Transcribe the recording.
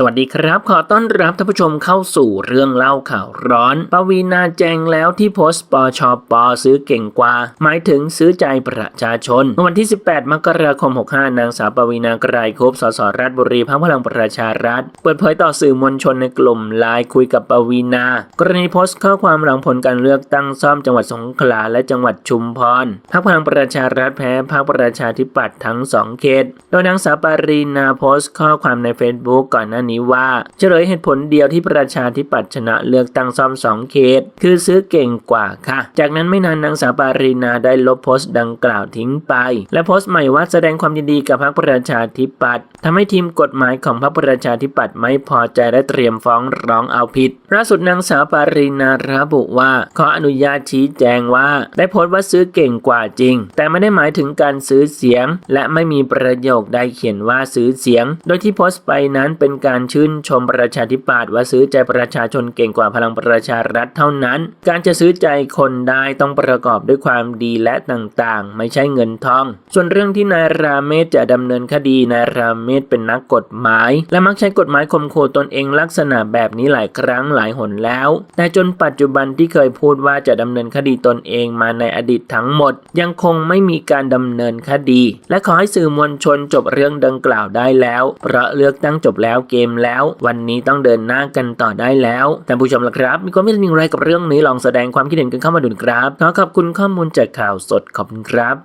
สวัสดีครับ ขอต้อนรับท่านผู้ชมเข้าสู่เรื่องเล่าข่าวร้อน ปวีนาแจงแล้วที่โพสต์ปชปซื้อเก่งกว่า หมายถึงซื้อใจประชาชนเมื่อวันที่ 18 มกราคม 65 นางสาวปวีนาไกรคุปสสราชบุรีพักพลังประชารัฐ เปิดเผยต่อสื่อมวลชนในกลุ่มไลน์คุยกับปวีนา กรณีโพสต์ข้อความหลังผลการเลือกตั้งซ่อมจังหวัดสงขลาและจังหวัดชุมพรพักพลังประชารัฐแพ้พักประชาธิปัตย์ทั้งสองเขต โดยนางสาวปรีนาโพสต์ข้อความใน Facebook ก่อนหน้านี้ว่าเฉลยเหตุผลเดียวที่ประชาธิปัตย์ชนะเลือกตั้งซ่อมสองเขตคือซื้อเก่งกว่าค่ะ จากนั้นไม่นานนางสาวปารีนาได้ลบโพสต์ดังกล่าวทิ้งไป และโพสต์ใหม่ว่าแสดงความยินดีกับพรรคประชาธิปัตย์ทำให้ทีมกฎหมายของพรรคประชาธิปัตย์ไม่พอใจและเตรียมฟ้องร้องเอาผิดล่าสุดนางสาวปารีนาระบุว่าขออนุญาตชี้แจงว่าได้โพสต์ว่าซื้อเก่งกว่าจริง แต่ไม่ได้หมายถึงการซื้อเสียง และไม่มีประโยคใดเขียนว่าซื้อเสียง โดยที่โพสต์ไปนั้นเป็นการการชื่นชมประชาธิปัตย์ว่าซื้อใจประชาชนเก่งกว่าพลังประชารัฐเท่านั้น การจะซื้อใจคนได้ต้องประกอบด้วยความดีและต่างๆ ไม่ใช่เงินทอง ส่วนเรื่องที่นายราเมศจะดำเนินคดีนายราเมศเป็นนักกฎหมาย และมักใช้กฎหมายข่มขู่ตนเองลักษณะแบบนี้หลายครั้งหลายหนแล้ว แต่จนปัจจุบันที่เคยพูดว่าจะดำเนินคดีตนเองมาในอดีตทั้งหมด ยังคงไม่มีการดำเนินคดี และขอให้สื่อมวลชนจบเรื่องดังกล่าวได้แล้ว เพราะเลือกตั้งจบแล้วเกมแล้ว วันนี้ต้องเดินหน้ากันต่อได้แล้วท่านผู้ชมล่ะครับ มีความคิดเห็นอย่างไรกับเรื่องนี้ลองแสดงความคิดเห็นกันเข้ามาดูนะครับขอขอบคุณข้อมูลจากข่าวสดขอบคุณครับ